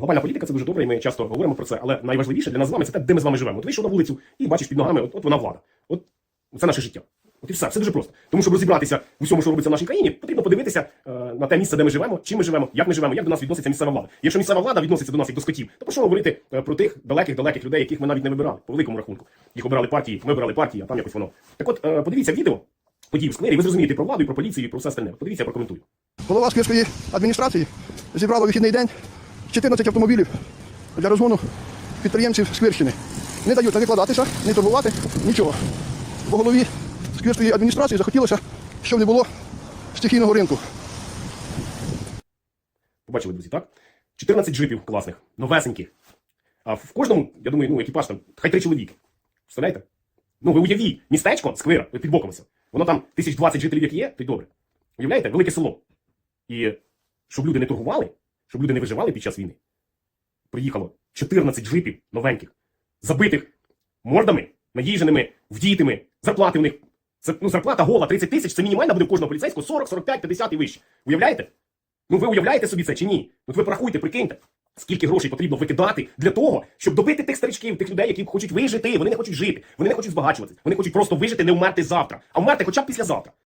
Глобальна політика це дуже добре, і ми часто говоримо про це, але найважливіше для нас з вами це те, де ми з вами живемо. От вийшов на вулицю і бачиш під ногами, от, от вона влада. От це наше життя. От і все, все дуже просто. Тому щоб розібратися в усьому, що робиться в нашій країні, потрібно подивитися е, на те місце, де ми живемо, чим ми живемо, як ми живемо, як до нас відноситься місцева влада. Якщо місцева влада відноситься до нас як до скотів, то про що говорити е, про тих далеких далеких людей, яких ми навіть не вибирали по великому рахунку. Їх обирали партії, ми обирали партії, а там якось воно. Так от е, подивіться відео подій в сквері, ви зрозумієте про владу, і про поліцію, і про все остальне. Подивіться, прокоментую. Голова Сквирської адміністрації зібрала вихідний день 14 автомобілів для розгону підприємців Сквирщини. Не дають не викладатися, не торгувати, нічого. Бо голові Сквирської адміністрації захотілося, щоб не було стихійного ринку. Побачили, друзі, так? 14 джипів класних, новесеньких. А в кожному, я думаю, ну, екіпаж там, хай три чоловіки. Представляєте? Ну, ви уявіть, містечко, сквира, ви під боком ось. Воно там 1020 жителів, як є, то й добре. Уявляєте, велике село. І щоб люди не торгували, щоб люди не виживали під час війни, приїхало 14 джипів новеньких, забитих мордами, наїженими, вдітими, зарплати у них. Це, ну, зарплата гола 30 тисяч, це мінімальна буде в кожного поліцейського 40, 45, 50 і вище. Уявляєте? Ну ви уявляєте собі це чи ні? От ви порахуйте, прикиньте, скільки грошей потрібно викидати для того, щоб добити тих старичків, тих людей, які хочуть вижити. Вони не хочуть жити, вони не хочуть збагачуватися, вони хочуть просто вижити, не вмерти завтра, а вмерти хоча б післязавтра.